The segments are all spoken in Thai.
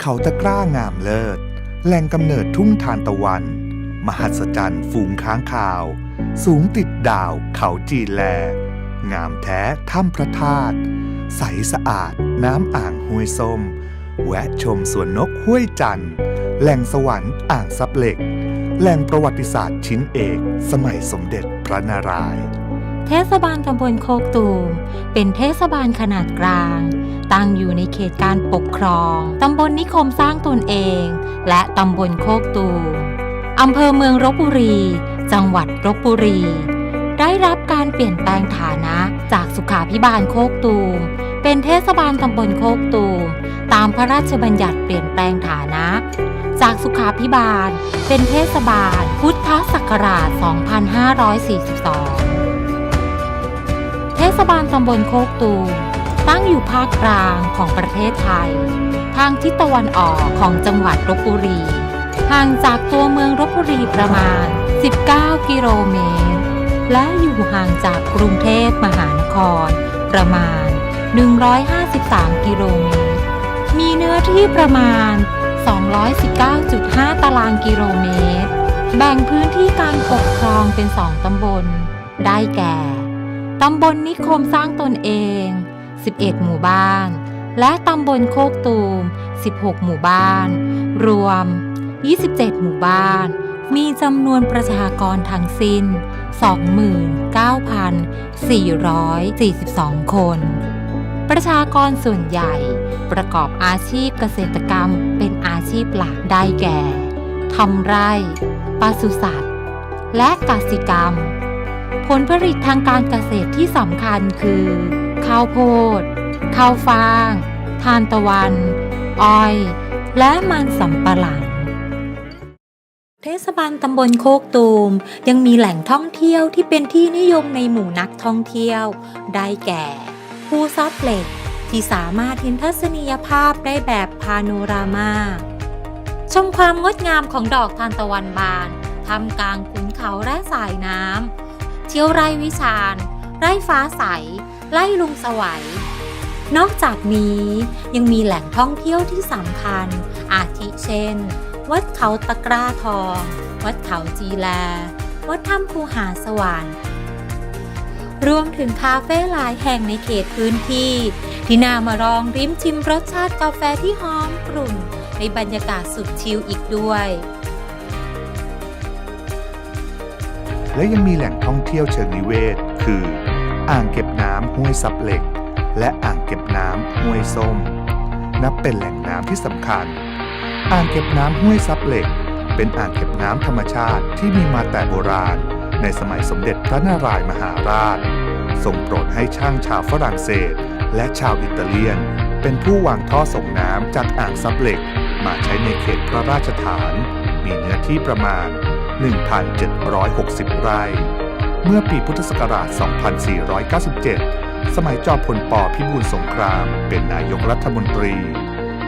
เขาตะกร้างามเลิศ แหล่งกำเนิดทุ่งทานตะวัน มหัศจรรย์ฝูงค้างคาว สูงติดดาวเขาจีแล งามแท้ถ้ำพระธาตุใสสะอาดน้ำอ่างห้วยส้ม แวะชมสวนนกห้วยจันทร์แหล่งสวรรค์อ่างซับเหล็ก แหล่งประวัติศาสตร์ชิ้นเอก สมัยสมเด็จพระนารายณ์เทศบาลตำบลโคกตูม เป็นเทศบาลขนาดกลาง ตั้งอยู่ในเขตการปกครอง ตำบลนิคมสร้างตนเอง และตำบลโคกตูมอำเภอเมืองรบบุรี จังหวัดรบบุรี ได้รับการเปลี่ยนแปลงฐานะจากสุขาพิบาลโคกตูม เป็นเทศบาลตำบลโคกตูม ตามพระราชบัญญัติเปลี่ยนแปลงฐานะ จากสุขาพิบาล เป็นเทศบาล พุทธศักราช 2542 เทศบาลตำบลโคกตูม ตั้งอยู่ภาคกลางของประเทศไทย ทางทิศตะวันออกของจังหวัดลบบุรี ห่างจากตัวเมืองลบบุรีประมาณ 19 กิโลเมตร และอยู่ห่างจากกรุงเทพมหานคร ประมาณ 153 กิโลเมตร มีเนื้อที่ประมาณ 219.5 ตารางกิโลเมตร แบ่งพื้นที่การปกครองเป็นสองตำบล ได้แก่ตำบลนิคมสร้างตนเอง 11 หมู่บ้าน และตำบลโคกตูม 16 หมู่บ้าน รวม 27 หมู่บ้าน มีจำนวนประชากรทั้งสิ้น 29,442 คน ประชากรส่วนใหญ่ประกอบอาชีพเกษตรกรรมเป็นอาชีพหลักได้แก่ทำไร่ปศุสัตว์ และกสิกรรม ผลผลิตทางการเกษตรที่สำคัญคือ ข้าวโพด ข้าวฟ่าง ทานตะวัน อ้อย และมันสำปะหลัง เทศบาลตำบลโคกตูม ยังมีแหล่งท่องเที่ยวที่เป็นที่นิยมในหมู่นักท่องเที่ยว ได้แก่ภูซับเหล็กที่สามารถเห็นทัศนียภาพได้แบบพาโนรามา ชมความงดงามของดอกทานตะวันบานทำกลางขุนเขาและสายน้ำเที่ยวไร่วิชาญไร่ฟ้าใส ไร่ลุงสวัย นอกจากนี้ยังมีแหล่งท่องเที่ยวที่สำคัญ อาทิเช่น วัดเขาตะกร้าทอง วัดเขาจีแล วัดถ้ำภูหาสวรรค์รวมถึงคาเฟ่หลายแห่งในเขตพื้นที่ ที่น่ามาลองริมชิมรสชาติกาแฟที่หอมกรุ่นในบรรยากาศสุดชิลอีกด้วย และยังมีแหล่งท่องเที่ยวเชิงนิเวศ คือ อ่างเก็บ น้ำห้วยซับเหล็ก และอ่างเก็บน้ำห้วยส้ม นับเป็นแหล่งน้ำที่สำคัญ อ่างเก็บน้ำห้วยซับเหล็ก เป็นอ่างเก็บน้ำธรรมชาติที่มีมาแต่โบราณ ในสมัยสมเด็จพระนารายณ์มหาราชทรงโปรดให้ช่างชาวฝรั่งเศส และชาวอิตาเลียน เป็นผู้วางท่อส่งน้ำจากอ่างซับเหล็ก มาใช้ในเขตพระราชฐาน มีเนื้อที่ประมาณ 1,760 ไร่ เมื่อปีพุทธศักราช 2497 สมัยจอมพลปพิบูลสงคราม เป็นนายกรัฐมนตรี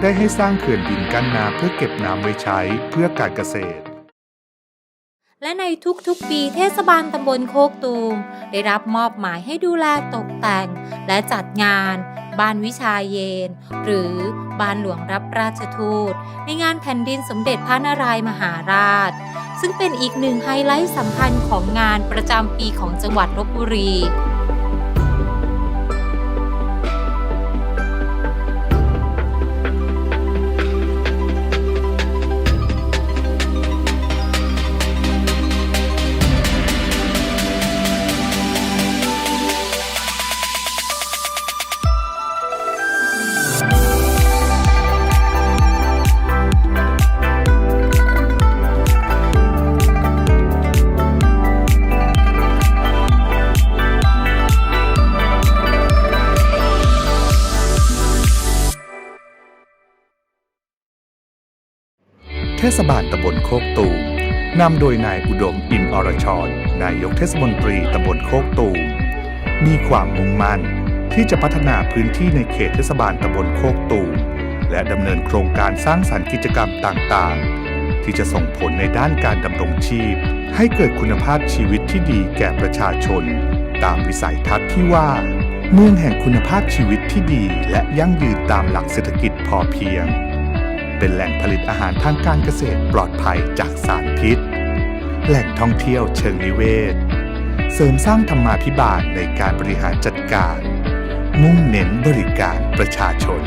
ได้ให้สร้างเขื่อนดินกั้นน้ำเพื่อเก็บน้ำไว้ใช้เพื่อการเกษตร และในทุกๆปีเทศบาลตำบลโคกตูม ได้รับมอบหมายให้ดูแลตกแต่ง และจัดงานบ้านวิชาเยน หรือบ้านหลวงรับราชทูต ในงานแผ่นดินสมเด็จพระนารายมหาราช ซึ่งเป็นอีกหนึ่งไฮไลท์สำคัญของงานประจำปีของจังหวัดลบบุรี เทศบาลตำบลโคกตูมนำโดยนายอุดมอิมอรชรนายกเทศมนตรีตำบลโคกตูมมีความมุ่งมั่นที่จะพัฒนาพื้นที่ในเขตเทศบาลตำบลโคกตูมและดำเนินโครงการสร้างสรรค์กิจกรรมต่างๆ ที่จะส่งผลในด้านการดำรงชีพ ให้เกิดคุณภาพชีวิตที่ดีแก่ประชาชน ตามวิสัยทัศน์ที่ว่า เมืองแห่งคุณภาพชีวิตที่ดีและยั่งยืนตามหลักเศรษฐกิจพอเพียง เป็นแหล่งผลิตอาหารทางการเกษตรปลอดภัยจากสารพิษ แหล่งท่องเที่ยวเชิงนิเวศ เสริมสร้างธรรมาภิบาลในการบริหารจัดการ มุ่งเน้นบริการประชาชน